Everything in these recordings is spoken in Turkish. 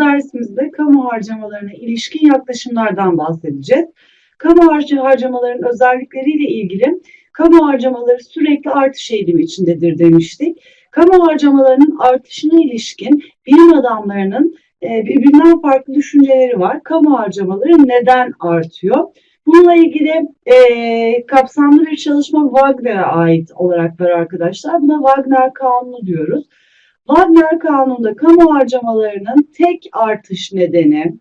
dersimizde kamu harcamalarına ilişkin yaklaşımlardan bahsedeceğiz. Kamu harcı harcamaların özellikleriyle ilgili kamu harcamaları sürekli artış eğilimi içindedir demiştik. Kamu harcamalarının artışına ilişkin bilim adamlarının e, birbirinden farklı düşünceleri var. Kamu harcamaları neden artıyor? Bununla ilgili e, kapsamlı bir çalışma Wagner'e ait olarak var arkadaşlar. Buna Wagner Kanunu diyoruz. Wagner Kanunu'nda kamu harcamalarının tek artış nedeni,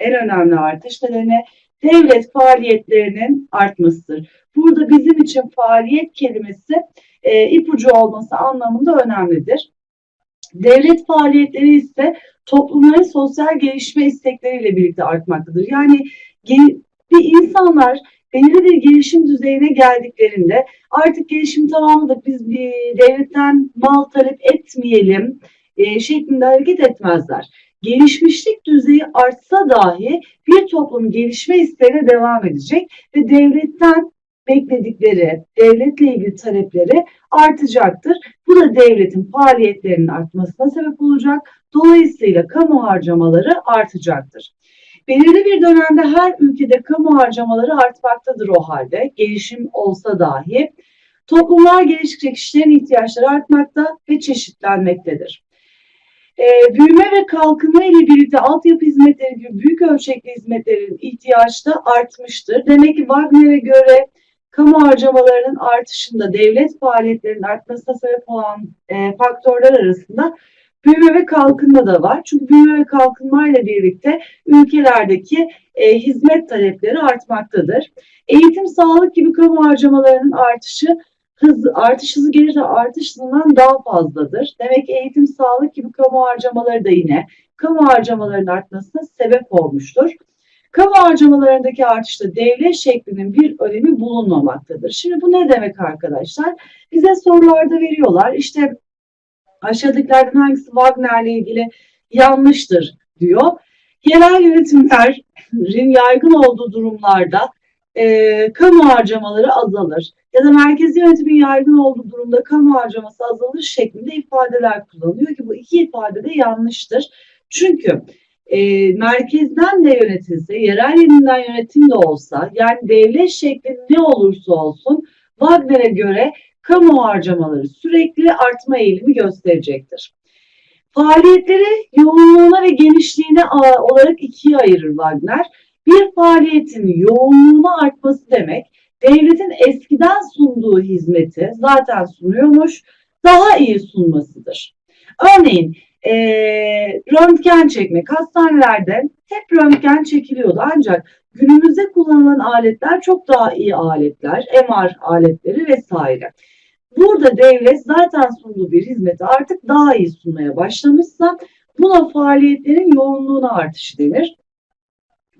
en önemli artış nedeni devlet faaliyetlerinin artmasıdır. Burada bizim için faaliyet kelimesi e, ipucu olması anlamında önemlidir. Devlet faaliyetleri ise toplumların sosyal gelişme istekleriyle birlikte artmaktadır. Yani bir insanlar belirli bir gelişim düzeyine geldiklerinde artık gelişim tamamladık biz bir devletten mal talep etmeyelim e, şeklinde hareket etmezler. Gelişmişlik düzeyi artsa dahi bir toplum gelişme isteğine devam edecek ve devletten bekledikleri, devletle ilgili talepleri artacaktır. Bu da devletin faaliyetlerinin artmasına sebep olacak. Dolayısıyla kamu harcamaları artacaktır. Belirli bir dönemde her ülkede kamu harcamaları artmaktadır o halde. Gelişim olsa dahi. Toplumlar geliştikçe kişilerin ihtiyaçları artmakta ve çeşitlenmektedir. Ee, büyüme ve kalkınma ile birlikte altyapı hizmetleri gibi büyük ölçekli hizmetlerin ihtiyaç da artmıştır. Demek ki Wagner'e göre kamu harcamalarının artışında devlet faaliyetlerinin artmasına sebep olan e, faktörler arasında büyüme ve kalkınma da var. Çünkü büyüme ve kalkınma ile birlikte ülkelerdeki e, hizmet talepleri artmaktadır. Eğitim, sağlık gibi kamu harcamalarının artışı hız, artış hızı gelirse artış hızından daha fazladır. Demek ki eğitim, sağlık gibi kamu harcamaları da yine kamu harcamalarının artmasına sebep olmuştur. Kamu harcamalarındaki artışta devlet şeklinin bir önemi bulunmamaktadır. Şimdi bu ne demek arkadaşlar? Bize sorularda veriyorlar. İşte aşağıdakilerden hangisi Wagner'le ilgili yanlıştır diyor. Yerel yönetimlerin yaygın olduğu durumlarda e, kamu harcamaları azalır ya da merkezi yönetimin yaygın olduğu durumda kamu harcaması azalır şeklinde ifadeler kullanılıyor ki bu iki ifade de yanlıştır. Çünkü e, merkezden de yönetilse, yerel yeniden yönetim de olsa yani devlet şekli ne olursa olsun Wagner'e göre kamu harcamaları sürekli artma eğilimi gösterecektir. Faaliyetleri yoğunluğuna ve genişliğine olarak ikiye ayırır Wagner. Bir faaliyetin yoğunluğuna artması demek, devletin eskiden sunduğu hizmeti zaten sunuyormuş, daha iyi sunmasıdır. Örneğin e, röntgen çekmek. Hastanelerde hep röntgen çekiliyordu ancak günümüzde kullanılan aletler çok daha iyi aletler, MR aletleri vesaire. Burada devlet zaten sunduğu bir hizmeti artık daha iyi sunmaya başlamışsa buna faaliyetlerin yoğunluğuna artışı denir.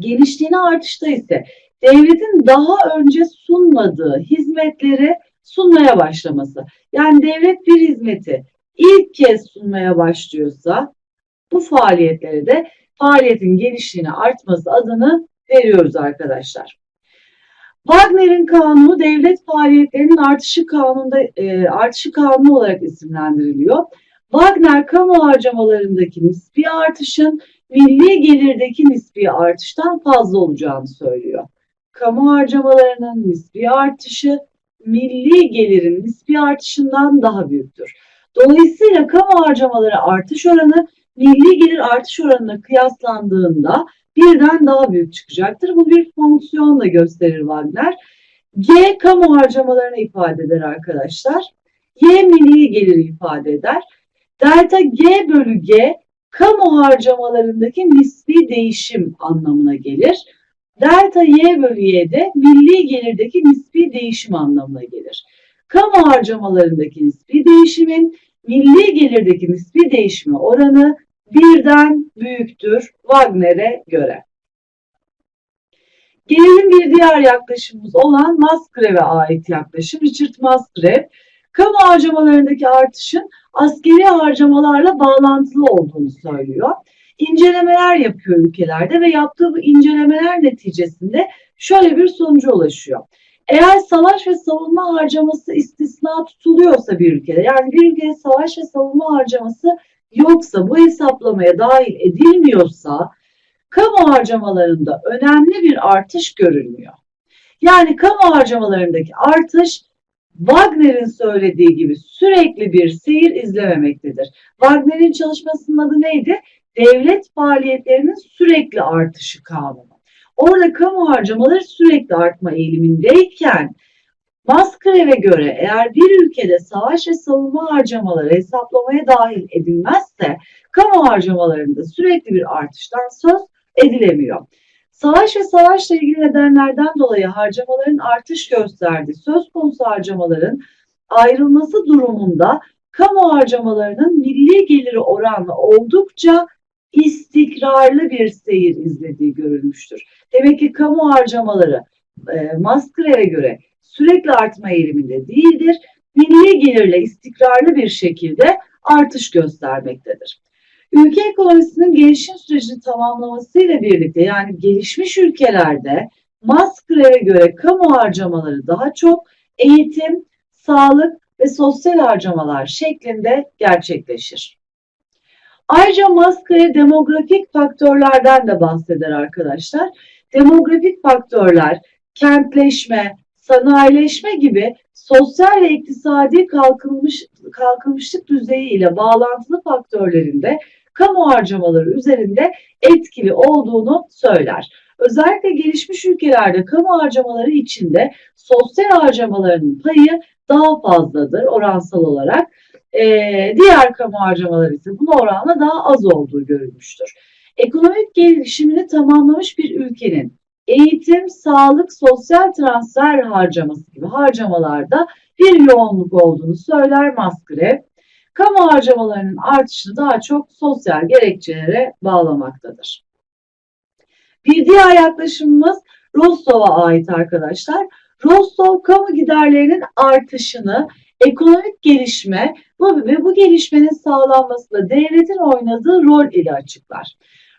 Genişliğine artışta ise devletin daha önce sunmadığı hizmetleri sunmaya başlaması. Yani devlet bir hizmeti ilk kez sunmaya başlıyorsa bu faaliyetlere de faaliyetin genişliğine artması adını veriyoruz arkadaşlar. Wagner'in kanunu devlet faaliyetlerinin artışı kanunda e, artışı kanunu olarak isimlendiriliyor. Wagner kamu harcamalarındaki nispi artışın milli gelirdeki nispi artıştan fazla olacağını söylüyor. Kamu harcamalarının nispi artışı milli gelirin nispi artışından daha büyüktür. Dolayısıyla kamu harcamaları artış oranı milli gelir artış oranına kıyaslandığında birden daha büyük çıkacaktır. Bu bir fonksiyonla gösterir Wagner. G kamu harcamalarını ifade eder arkadaşlar. Y milli geliri ifade eder. Delta G bölü G kamu harcamalarındaki nispi değişim anlamına gelir. Delta Y bölü Y de milli gelirdeki nispi değişim anlamına gelir. Kamu harcamalarındaki nispi değişimin milli gelirdeki nispi değişme oranı birden büyüktür Wagner'e göre. Gelelim bir diğer yaklaşımımız olan Musgrave'e ait yaklaşım. Richard Musgrave, kamu harcamalarındaki artışın askeri harcamalarla bağlantılı olduğunu söylüyor. İncelemeler yapıyor ülkelerde ve yaptığı bu incelemeler neticesinde şöyle bir sonuca ulaşıyor. Eğer savaş ve savunma harcaması istisna tutuluyorsa bir ülkede, yani bir ülkede savaş ve savunma harcaması yoksa bu hesaplamaya dahil edilmiyorsa kamu harcamalarında önemli bir artış görülmüyor. Yani kamu harcamalarındaki artış Wagner'in söylediği gibi sürekli bir seyir izlememektedir. Wagner'in çalışmasının adı neydi? Devlet faaliyetlerinin sürekli artışı kanunu. Orada kamu harcamaları sürekli artma eğilimindeyken Maskarev'e göre eğer bir ülkede savaş ve savunma harcamaları hesaplamaya dahil edilmezse kamu harcamalarında sürekli bir artıştan söz edilemiyor. Savaş ve savaşla ilgili nedenlerden dolayı harcamaların artış gösterdiği söz konusu harcamaların ayrılması durumunda kamu harcamalarının milli geliri oranla oldukça istikrarlı bir seyir izlediği görülmüştür. Demek ki kamu harcamaları e, Maskarev'e göre sürekli artma eğiliminde değildir. Milli gelirle istikrarlı bir şekilde artış göstermektedir. Ülke ekonomisinin gelişim sürecini tamamlamasıyla birlikte yani gelişmiş ülkelerde Maskarev'e göre kamu harcamaları daha çok eğitim, sağlık ve sosyal harcamalar şeklinde gerçekleşir. Ayrıca Maskare demografik faktörlerden de bahseder arkadaşlar. Demografik faktörler, kentleşme, sanayileşme gibi sosyal ve iktisadi kalkınmış, kalkınmışlık düzeyi ile bağlantılı faktörlerinde kamu harcamaları üzerinde etkili olduğunu söyler. Özellikle gelişmiş ülkelerde kamu harcamaları içinde sosyal harcamaların payı daha fazladır oransal olarak. Ee, diğer kamu harcamaları ise buna oranla daha az olduğu görülmüştür. Ekonomik gelişimini tamamlamış bir ülkenin eğitim, sağlık, sosyal transfer harcaması gibi harcamalarda bir yoğunluk olduğunu söyler Maskrev. Kamu harcamalarının artışını daha çok sosyal gerekçelere bağlamaktadır. Bir diğer yaklaşımımız Rostov'a ait arkadaşlar. Rostov kamu giderlerinin artışını ekonomik gelişme ve bu gelişmenin sağlanmasında devletin oynadığı rol ile açıklar.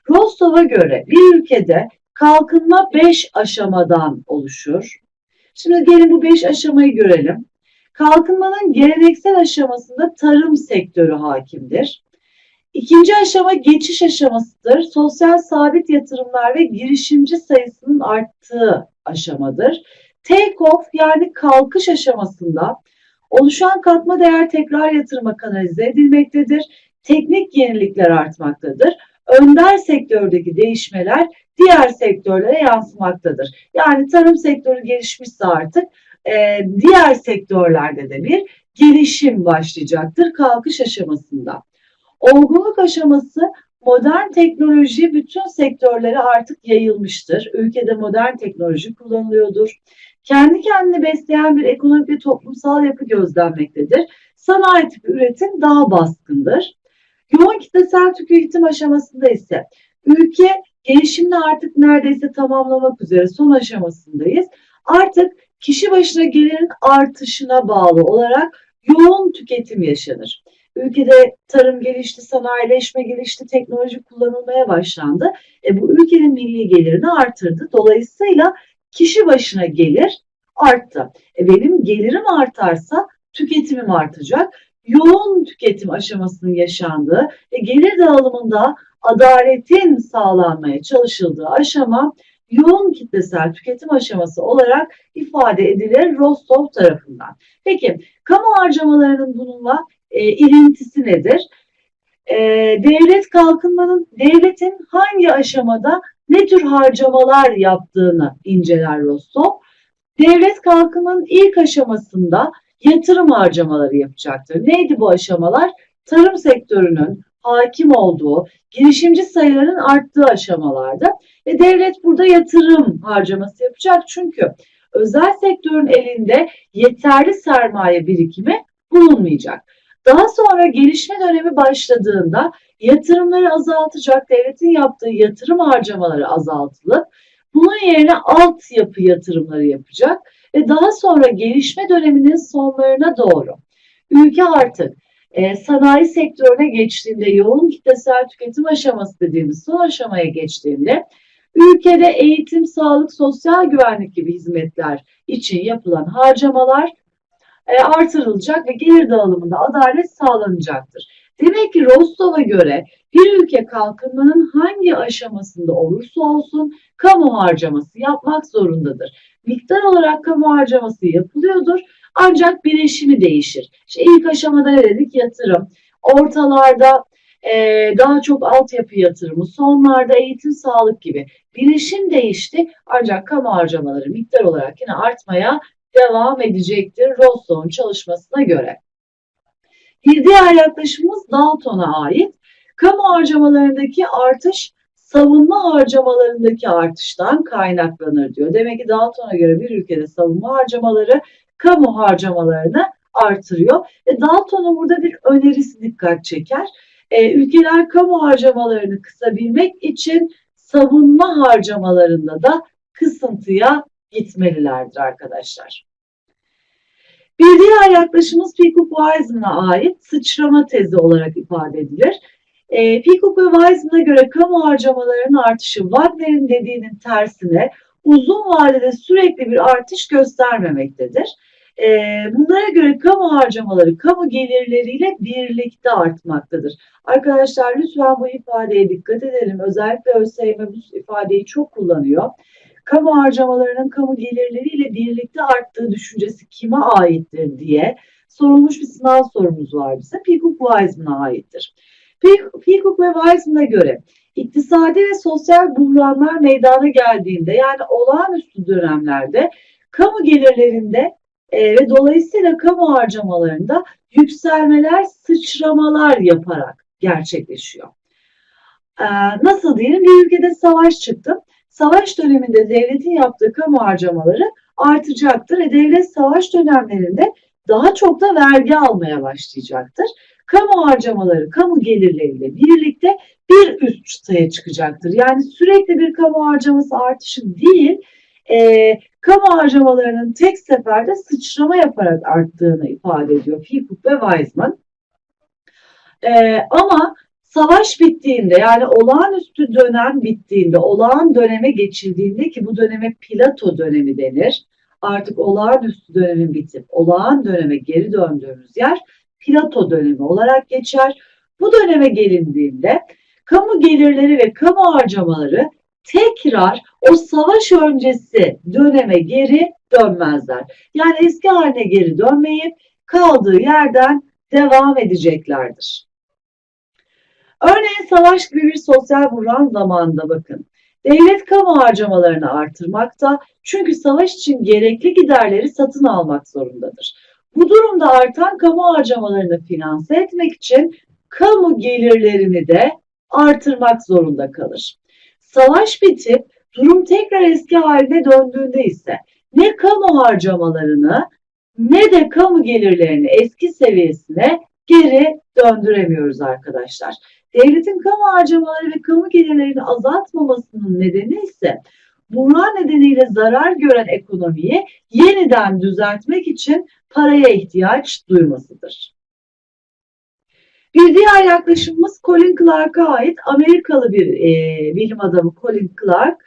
Rostov'a göre bir ülkede kalkınma 5 aşamadan oluşur. Şimdi gelin bu 5 aşamayı görelim. Kalkınmanın geleneksel aşamasında tarım sektörü hakimdir. İkinci aşama geçiş aşamasıdır. Sosyal sabit yatırımlar ve girişimci sayısının arttığı aşamadır. Take-off yani kalkış aşamasında oluşan katma değer tekrar yatırıma kanalize edilmektedir. Teknik yenilikler artmaktadır. Önder sektördeki değişmeler diğer sektörlere yansımaktadır. Yani tarım sektörü gelişmişse artık e, diğer sektörlerde de bir gelişim başlayacaktır kalkış aşamasında. Olgunluk aşaması modern teknoloji bütün sektörlere artık yayılmıştır. Ülkede modern teknoloji kullanılıyordur. Kendi kendini besleyen bir ekonomik ve toplumsal yapı gözlenmektedir. Sanayi tipi üretim daha baskındır. Yoğun kitlesel tüketim aşamasında ise ülke gelişimini artık neredeyse tamamlamak üzere son aşamasındayız. Artık kişi başına gelirin artışına bağlı olarak yoğun tüketim yaşanır. Ülkede tarım gelişti, sanayileşme gelişti, teknoloji kullanılmaya başlandı. E, bu ülkenin milli gelirini artırdı. Dolayısıyla kişi başına gelir arttı. E, benim gelirim artarsa tüketimim artacak. Yoğun tüketim aşamasının yaşandığı ve gelir dağılımında adaletin sağlanmaya çalışıldığı aşama yoğun kitlesel tüketim aşaması olarak ifade edilir Rostov tarafından. Peki kamu harcamalarının bununla e, ilintisi nedir? E, devlet kalkınmanın devletin hangi aşamada ne tür harcamalar yaptığını inceler Rostov. Devlet kalkınmanın ilk aşamasında yatırım harcamaları yapacaktır. Neydi bu aşamalar? Tarım sektörünün hakim olduğu, girişimci sayıların arttığı aşamalarda ve devlet burada yatırım harcaması yapacak çünkü özel sektörün elinde yeterli sermaye birikimi bulunmayacak. Daha sonra gelişme dönemi başladığında yatırımları azaltacak, devletin yaptığı yatırım harcamaları azaltılıp bunun yerine altyapı yatırımları yapacak ve daha sonra gelişme döneminin sonlarına doğru ülke artık e, sanayi sektörüne geçtiğinde yoğun kitlesel tüketim aşaması dediğimiz son aşamaya geçtiğinde ülkede eğitim, sağlık, sosyal güvenlik gibi hizmetler için yapılan harcamalar e, artırılacak ve gelir dağılımında adalet sağlanacaktır. Demek ki Rostov'a göre bir ülke kalkınmanın hangi aşamasında olursa olsun kamu harcaması yapmak zorundadır. Miktar olarak kamu harcaması yapılıyordur ancak bileşimi değişir. İşte ilk aşamada ne dedik? Yatırım. Ortalarda e, daha çok altyapı yatırımı, sonlarda eğitim, sağlık gibi. Bileşim değişti ancak kamu harcamaları miktar olarak yine artmaya devam edecektir Rostov'un çalışmasına göre. Bir diğer yaklaşımımız Dalton'a ait. Kamu harcamalarındaki artış savunma harcamalarındaki artıştan kaynaklanır diyor. Demek ki Dalton'a göre bir ülkede savunma harcamaları kamu harcamalarını artırıyor. Ve Dalton'un burada bir önerisi dikkat çeker. Ee, ülkeler kamu harcamalarını kısabilmek için savunma harcamalarında da kısıntıya gitmelilerdir arkadaşlar. Bir diğer yaklaşımımız Peacock Wiseman'a ait sıçrama tezi olarak ifade edilir. E, Peacock ve Wiseman'a göre kamu harcamalarının artışı Wagner'in dediğinin tersine uzun vadede sürekli bir artış göstermemektedir. E, bunlara göre kamu harcamaları kamu gelirleriyle birlikte artmaktadır. Arkadaşlar lütfen bu ifadeye dikkat edelim. Özellikle ÖSYM bu ifadeyi çok kullanıyor kamu harcamalarının kamu gelirleriyle birlikte arttığı düşüncesi kime aittir diye sorulmuş bir sınav sorumuz var bize. Peacock Wiseman'a aittir. Peacock ve Wiseman'a göre iktisadi ve sosyal buhranlar meydana geldiğinde yani olağanüstü dönemlerde kamu gelirlerinde e, ve dolayısıyla kamu harcamalarında yükselmeler, sıçramalar yaparak gerçekleşiyor. E, nasıl diyelim bir ülkede savaş çıktı savaş döneminde devletin yaptığı kamu harcamaları artacaktır ve devlet savaş dönemlerinde daha çok da vergi almaya başlayacaktır. Kamu harcamaları, kamu gelirleriyle birlikte bir üst çıtaya çıkacaktır. Yani sürekli bir kamu harcaması artışı değil, e, kamu harcamalarının tek seferde sıçrama yaparak arttığını ifade ediyor Peacock ve Wiseman. E, ama Savaş bittiğinde yani olağanüstü dönem bittiğinde, olağan döneme geçildiğinde ki bu döneme Plato dönemi denir. Artık olağanüstü dönemin bitip olağan döneme geri döndüğümüz yer Plato dönemi olarak geçer. Bu döneme gelindiğinde kamu gelirleri ve kamu harcamaları tekrar o savaş öncesi döneme geri dönmezler. Yani eski haline geri dönmeyip kaldığı yerden devam edeceklerdir. Örneğin savaş gibi bir sosyal buhran zamanında bakın. Devlet kamu harcamalarını artırmakta çünkü savaş için gerekli giderleri satın almak zorundadır. Bu durumda artan kamu harcamalarını finanse etmek için kamu gelirlerini de artırmak zorunda kalır. Savaş bitip durum tekrar eski haline döndüğünde ise ne kamu harcamalarını ne de kamu gelirlerini eski seviyesine geri döndüremiyoruz arkadaşlar. Devletin kamu harcamaları ve kamu gelirlerini azaltmamasının nedeni ise buhran nedeniyle zarar gören ekonomiyi yeniden düzeltmek için paraya ihtiyaç duymasıdır. Bir diğer yaklaşımımız Colin Clark'a ait Amerikalı bir e, bilim adamı Colin Clark.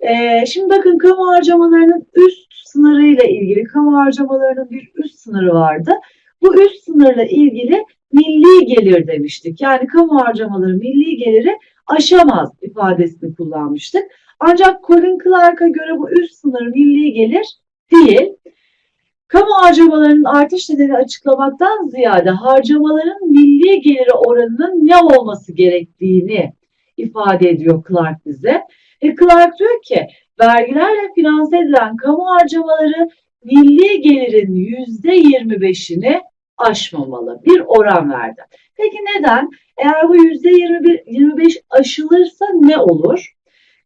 E, şimdi bakın kamu harcamalarının üst sınırıyla ilgili kamu harcamalarının bir üst sınırı vardı. Bu üst sınırla ilgili milli gelir demiştik. Yani kamu harcamaları milli geliri aşamaz ifadesini kullanmıştık. Ancak Colin Clark'a göre bu üst sınır milli gelir değil. Kamu harcamalarının artış nedeni açıklamaktan ziyade harcamaların milli geliri oranının ne olması gerektiğini ifade ediyor Clark bize. Ve Clark diyor ki vergilerle finanse edilen kamu harcamaları milli gelirin %25'ini aşmamalı. Bir oran verdi. Peki neden? Eğer bu %25 aşılırsa ne olur?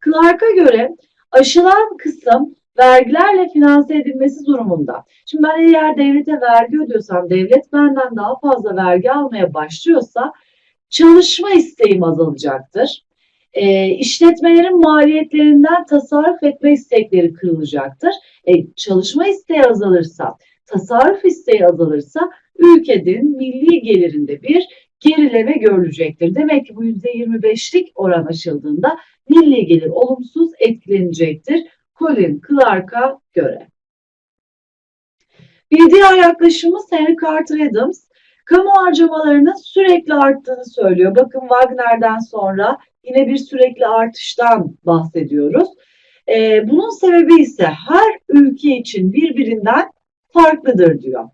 Clark'a göre aşılan kısım vergilerle finanse edilmesi durumunda. Şimdi ben eğer devlete vergi ödüyorsam, devlet benden daha fazla vergi almaya başlıyorsa çalışma isteğim azalacaktır. E, işletmelerin maliyetlerinden tasarruf etme istekleri kırılacaktır. E, çalışma isteği azalırsa, tasarruf isteği azalırsa ülkenin milli gelirinde bir gerileme görülecektir. Demek ki bu %25'lik oran aşıldığında milli gelir olumsuz etkilenecektir. Colin Clark'a göre. Bir diğer yaklaşımımız Henry Carter Adams. Kamu harcamalarının sürekli arttığını söylüyor. Bakın Wagner'den sonra yine bir sürekli artıştan bahsediyoruz. Ee, bunun sebebi ise her ülke için birbirinden farklıdır diyor.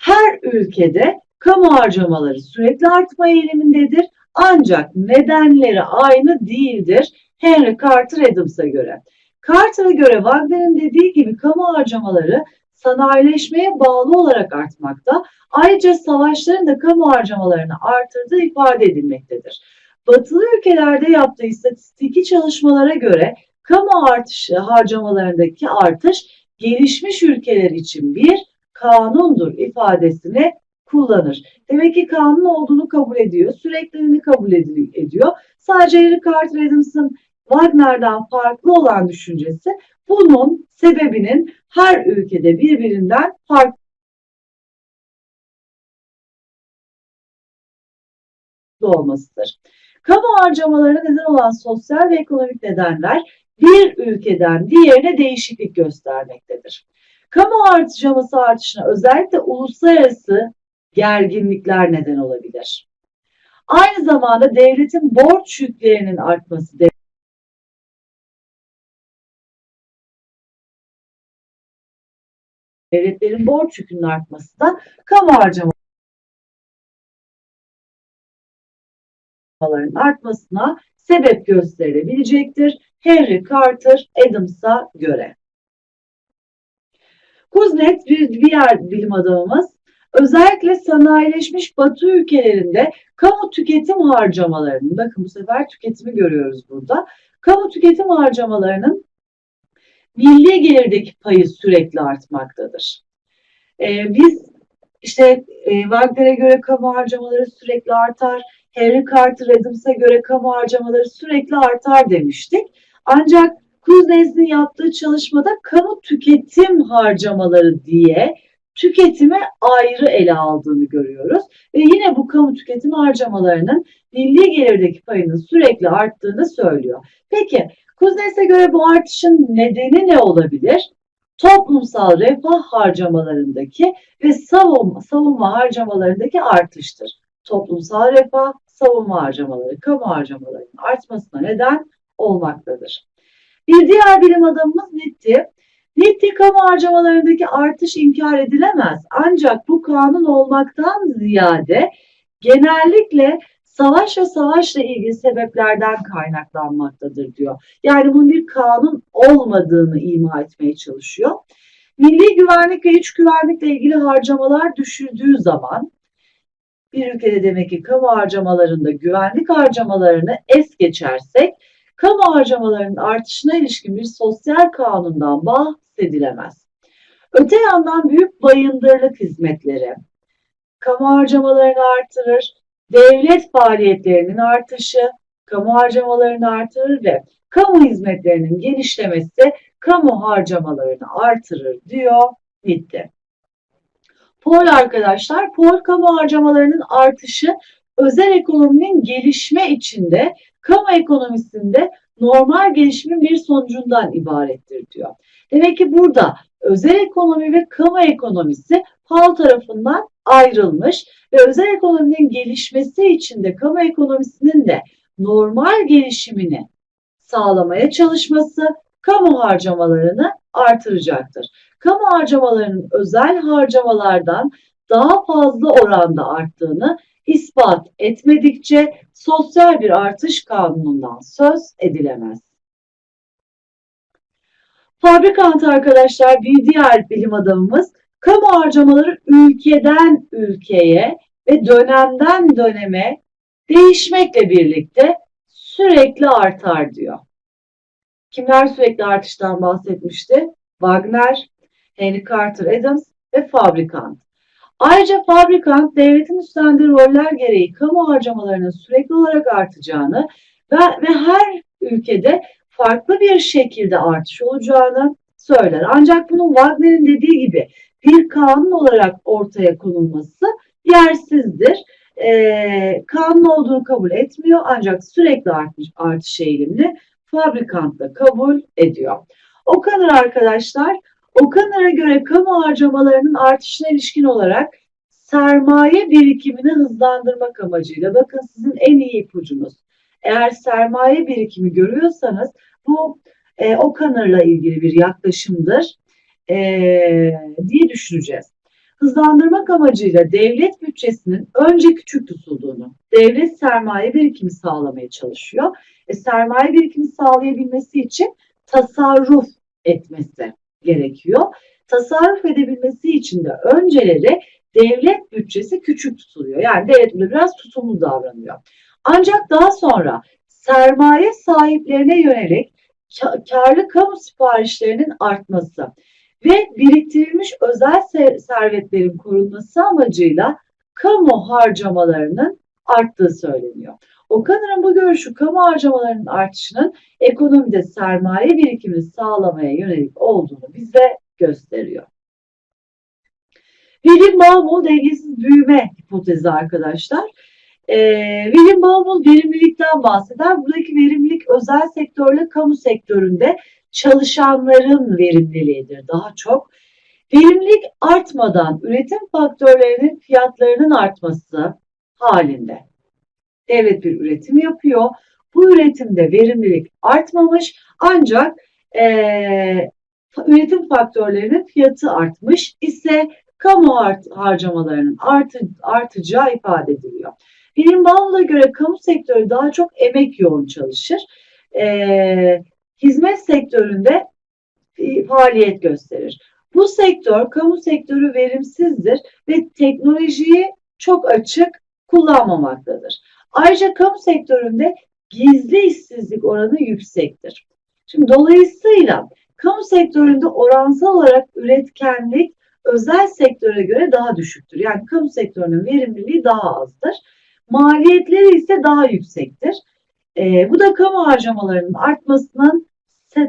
Her ülkede kamu harcamaları sürekli artma eğilimindedir. Ancak nedenleri aynı değildir. Henry Carter Adams'a göre. Carter'a göre Wagner'in dediği gibi kamu harcamaları sanayileşmeye bağlı olarak artmakta. Ayrıca savaşların da kamu harcamalarını artırdığı ifade edilmektedir. Batılı ülkelerde yaptığı istatistiki çalışmalara göre kamu artışı harcamalarındaki artış gelişmiş ülkeler için bir kanundur ifadesini kullanır. Demek ki kanun olduğunu kabul ediyor, sürekliliğini kabul ediyor. Sadece Eric Carter Adams'ın Wagner'dan farklı olan düşüncesi bunun sebebinin her ülkede birbirinden farklı olmasıdır. Kamu harcamalarına neden olan sosyal ve ekonomik nedenler bir ülkeden diğerine değişiklik göstermektedir. Kamu harcaması artışına özellikle uluslararası gerginlikler neden olabilir. Aynı zamanda devletin borç yüklerinin artması devletlerin borç yükünün artması da kamu harcamalarının artmasına sebep gösterilebilecektir. Henry Carter Adams'a göre. Kuznet bir diğer bilim adamımız özellikle sanayileşmiş batı ülkelerinde kamu tüketim harcamalarının bakın bu sefer tüketimi görüyoruz burada. Kamu tüketim harcamalarının milli gelirdeki payı sürekli artmaktadır. Ee, biz işte e, Wagner'e göre kamu harcamaları sürekli artar. Henry Carter Adams'a göre kamu harcamaları sürekli artar demiştik. Ancak Kuznets'in yaptığı çalışmada kamu tüketim harcamaları diye tüketimi ayrı ele aldığını görüyoruz. Ve yine bu kamu tüketim harcamalarının milli gelirdeki payının sürekli arttığını söylüyor. Peki Kuznets'e göre bu artışın nedeni ne olabilir? Toplumsal refah harcamalarındaki ve savunma, savunma harcamalarındaki artıştır. Toplumsal refah, savunma harcamaları, kamu harcamalarının artmasına neden olmaktadır. Bir diğer bilim adamımız Nitti. Nitti kamu harcamalarındaki artış inkar edilemez. Ancak bu kanun olmaktan ziyade genellikle savaş ve savaşla ilgili sebeplerden kaynaklanmaktadır diyor. Yani bunun bir kanun olmadığını ima etmeye çalışıyor. Milli güvenlik ve iç güvenlikle ilgili harcamalar düşürdüğü zaman bir ülkede demek ki kamu harcamalarında güvenlik harcamalarını es geçersek kamu harcamalarının artışına ilişkin bir sosyal kanundan bahsedilemez. Öte yandan büyük bayındırlık hizmetleri kamu harcamalarını artırır, devlet faaliyetlerinin artışı kamu harcamalarını artırır ve kamu hizmetlerinin genişlemesi kamu harcamalarını artırır diyor Nitti. Pol arkadaşlar, pol kamu harcamalarının artışı özel ekonominin gelişme içinde kamu ekonomisinde normal gelişimin bir sonucundan ibarettir diyor. Demek ki burada özel ekonomi ve kamu ekonomisi Paul tarafından ayrılmış ve özel ekonominin gelişmesi için de kamu ekonomisinin de normal gelişimini sağlamaya çalışması kamu harcamalarını artıracaktır. Kamu harcamalarının özel harcamalardan daha fazla oranda arttığını ispat etmedikçe sosyal bir artış kanunundan söz edilemez. Fabrikant arkadaşlar bir diğer bilim adamımız kamu harcamaları ülkeden ülkeye ve dönemden döneme değişmekle birlikte sürekli artar diyor. Kimler sürekli artıştan bahsetmişti? Wagner, Henry Carter Adams ve Fabrikant. Ayrıca fabrikant devletin üstlendiği roller gereği kamu harcamalarının sürekli olarak artacağını ve, ve her ülkede farklı bir şekilde artış olacağını söyler. Ancak bunun Wagner'in dediği gibi bir kanun olarak ortaya konulması yersizdir. Ee, kanun olduğunu kabul etmiyor ancak sürekli artış, artış eğilimli fabrikant da kabul ediyor. O kadar arkadaşlar Okanar'a göre kamu harcamalarının artışına ilişkin olarak sermaye birikimini hızlandırmak amacıyla bakın sizin en iyi ipucunuz. Eğer sermaye birikimi görüyorsanız bu e, O'Connor'la ilgili bir yaklaşımdır e, diye düşüneceğiz. Hızlandırmak amacıyla devlet bütçesinin önce küçük tutulduğunu, devlet sermaye birikimi sağlamaya çalışıyor. E, sermaye birikimi sağlayabilmesi için tasarruf etmesi gerekiyor. Tasarruf edebilmesi için de önceleri devlet bütçesi küçük tutuluyor. Yani devlet biraz tutumlu davranıyor. Ancak daha sonra sermaye sahiplerine yönelik karlı kamu siparişlerinin artması ve biriktirilmiş özel servetlerin korunması amacıyla kamu harcamalarının arttığı söyleniyor. Okan'ın bu görüşü kamu harcamalarının artışının ekonomide sermaye birikimini sağlamaya yönelik olduğunu bize gösteriyor. William Baumol dengesiz büyüme hipotezi arkadaşlar. Ee, William Baumol verimlilikten bahseder. Buradaki verimlilik özel sektörle kamu sektöründe çalışanların verimliliğidir daha çok. Verimlilik artmadan üretim faktörlerinin fiyatlarının artması halinde. Devlet bir üretim yapıyor. Bu üretimde verimlilik artmamış ancak e, üretim faktörlerinin fiyatı artmış ise kamu harcamalarının artı, artacağı ifade ediliyor. Bilim Bağlı'na göre kamu sektörü daha çok emek yoğun çalışır. E, hizmet sektöründe faaliyet gösterir. Bu sektör, kamu sektörü verimsizdir ve teknolojiyi çok açık kullanmamaktadır. Ayrıca kamu sektöründe gizli işsizlik oranı yüksektir. Şimdi dolayısıyla kamu sektöründe oransal olarak üretkenlik özel sektöre göre daha düşüktür. Yani kamu sektörünün verimliliği daha azdır. Maliyetleri ise daha yüksektir. E, bu da kamu harcamalarının artmasının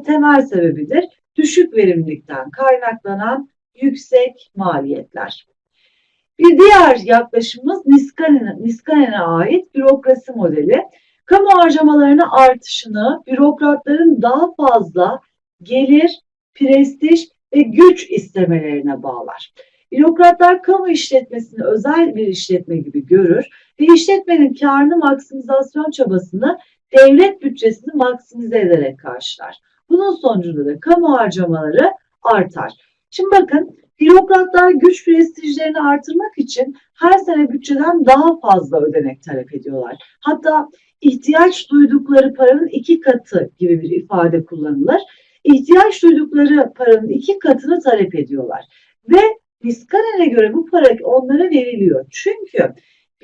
temel sebebidir. Düşük verimlilikten kaynaklanan yüksek maliyetler. Bir diğer yaklaşımımız Niskanen'e Niskanen ait bürokrasi modeli. Kamu harcamalarının artışını bürokratların daha fazla gelir, prestij ve güç istemelerine bağlar. Bürokratlar kamu işletmesini özel bir işletme gibi görür ve işletmenin karını maksimizasyon çabasını devlet bütçesini maksimize ederek karşılar. Bunun sonucunda da kamu harcamaları artar. Şimdi bakın bürokratlar güç prestijlerini artırmak için her sene bütçeden daha fazla ödenek talep ediyorlar. Hatta ihtiyaç duydukları paranın iki katı gibi bir ifade kullanılır. İhtiyaç duydukları paranın iki katını talep ediyorlar. Ve Niskanen'e göre bu para onlara veriliyor. Çünkü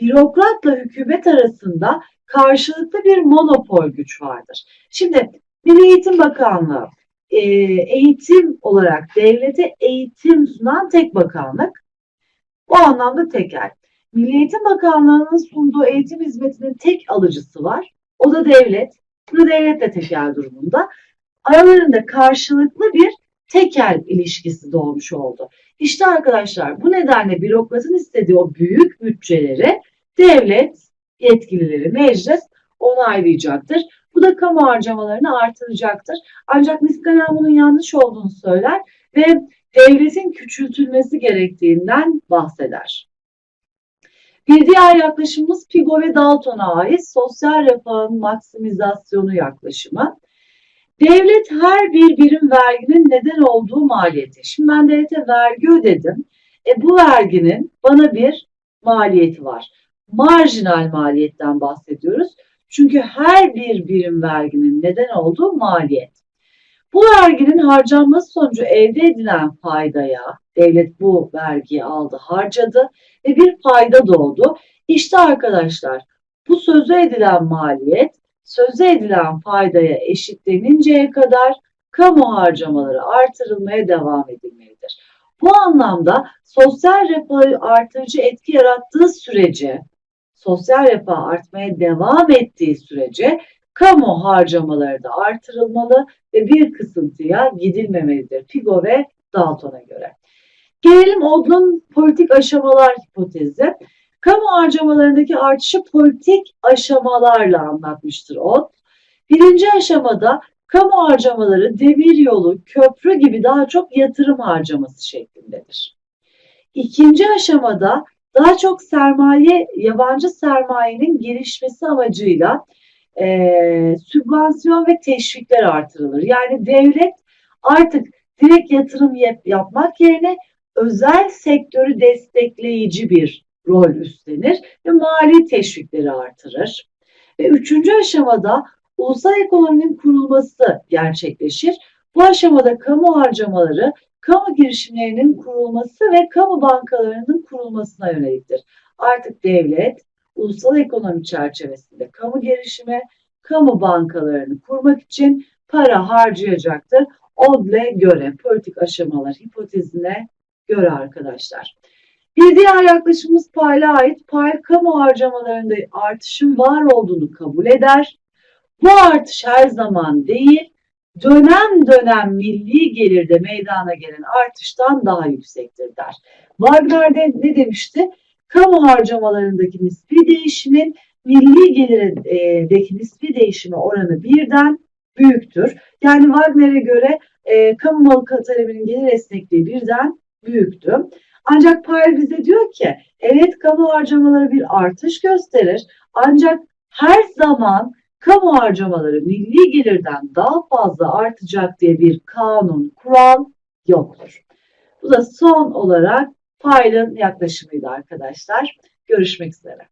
bürokratla hükümet arasında karşılıklı bir monopol güç vardır. Şimdi Milli Eğitim Bakanlığı e, eğitim olarak devlete eğitim sunan tek bakanlık. Bu anlamda tekel. Milli Eğitim Bakanlığı'nın sunduğu eğitim hizmetinin tek alıcısı var. O da devlet. Bu da devletle tekel durumunda. Aralarında karşılıklı bir tekel ilişkisi doğmuş oldu. İşte arkadaşlar bu nedenle bürokratın istediği o büyük bütçeleri devlet yetkilileri meclis onaylayacaktır. Bu da kamu harcamalarını artıracaktır. Ancak Niskanen bunun yanlış olduğunu söyler ve devletin küçültülmesi gerektiğinden bahseder. Bir diğer yaklaşımımız Pigo ve Dalton'a ait sosyal refahın maksimizasyonu yaklaşımı. Devlet her bir birim verginin neden olduğu maliyeti. Şimdi ben devlete vergi ödedim. E bu verginin bana bir maliyeti var. Marjinal maliyetten bahsediyoruz. Çünkü her bir birim verginin neden olduğu maliyet. Bu verginin harcanması sonucu elde edilen faydaya devlet bu vergiyi aldı, harcadı ve bir fayda doğdu. İşte arkadaşlar bu sözü edilen maliyet sözü edilen faydaya eşitleninceye kadar kamu harcamaları artırılmaya devam edilmelidir. Bu anlamda sosyal refahı artırıcı etki yarattığı sürece sosyal refah artmaya devam ettiği sürece kamu harcamaları da artırılmalı ve bir kısıntıya gidilmemelidir Figo ve Dalton'a göre. Gelelim Odl'un politik aşamalar hipotezi. Kamu harcamalarındaki artışı politik aşamalarla anlatmıştır Od. Birinci aşamada kamu harcamaları demir yolu, köprü gibi daha çok yatırım harcaması şeklindedir. İkinci aşamada Daha çok sermaye, yabancı sermayenin gelişmesi amacıyla e, sübvansiyon ve teşvikler artırılır. Yani devlet artık direkt yatırım yap- yapmak yerine özel sektörü destekleyici bir rol üstlenir ve mali teşvikleri artırır. Ve üçüncü aşamada ulusal ekonominin kurulması gerçekleşir. Bu aşamada kamu harcamaları, kamu girişimlerinin kurulması ve kamu bankalarının kurulmasına yöneliktir. Artık devlet ulusal ekonomi çerçevesinde kamu girişimi, kamu bankalarını kurmak için para harcayacaktır. ODL'e göre, politik aşamalar hipotezine göre arkadaşlar. Bir diğer yaklaşımımız payla ait. Pay kamu harcamalarında artışın var olduğunu kabul eder. Bu artış her zaman değil, dönem dönem milli gelirde meydana gelen artıştan daha yüksektir der. Wagner ne demişti? Kamu harcamalarındaki nispi değişimin milli gelirdeki nispi değişimi oranı birden büyüktür. Yani Wagner'e göre e, kamu malı talebinin gelir esnekliği birden büyüktü. Ancak Payl bize diyor ki evet kamu harcamaları bir artış gösterir ancak her zaman kamu harcamaları milli gelirden daha fazla artacak diye bir kanun, kural yoktur. Bu da son olarak Payl'ın yaklaşımıydı arkadaşlar. Görüşmek üzere.